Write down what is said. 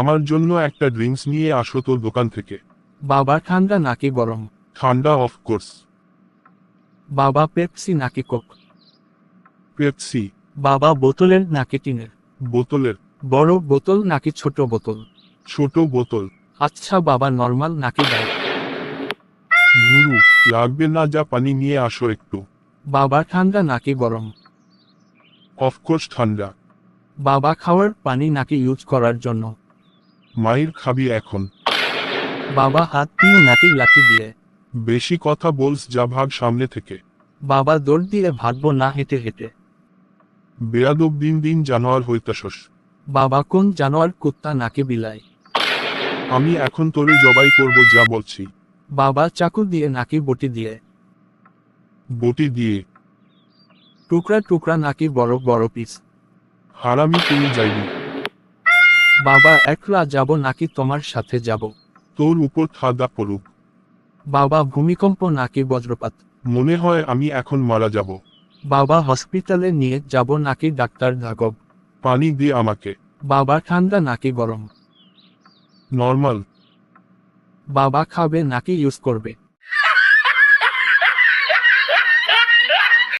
আমার জন্য একটা ড্রিঙ্কস নিয়ে আসো তোর দোকান থেকে। বাবা ঠান্ডা নাকি গরম? ঠান্ডা অফ কোর্স বাবা পেপসি নাকি কোক পেপসি বাবা বোতলের নাকি টিনের? বোতলের। বড় বোতল নাকি ছোট বোতল? ছোট বোতল। আচ্ছা বাবা নর্মাল নাকি ডাইট গুরু লাগবে না যা পানি নিয়ে আসো একটু। বাবা ঠান্ডা নাকি গরম? অফকোর্স ঠান্ডা। বাবা খাওয়ার পানি নাকি ইউজ করার জন্য? মায়ের খাবি এখন। বাবা হাত দিয়ে নাকি লাঠি দিয়ে। বেশি কথা বলস যা ভাগ সামনে থেকে। বাবা দৌড় দিয়ে ভাগবো না হেঁটে হেঁটে। বেয়াদব দিন দিন জানোয়ার হইতাসস বাবা কোন জানোয়ার কুত্তা নাকি বিলাই। আমি এখন তোরে জবাই করব যা বলছি। বাবা চাকু দিয়ে নাকি বটি দিয়ে। বটি দিয়ে। টুকরা টুকরা নাকি বড় বড় পিস। হারামি তুই যাইবি। বাবা একলা যাব নাকি তোমার সাথে যাব? তোর উপর খাদা পড়ুক। বাবা ভূমিকম্প নাকি বজ্রপাত? মনে হয় আমি এখন মারা যাব। বাবা হসপিটালে নিয়ে যাব নাকি ডাক্তার ঢাকব পানি দিয়ে আমাকে। বাবা ঠান্ডা নাকি গরম? নর্মাল। বাবা খাবে নাকি ইউজ করবে?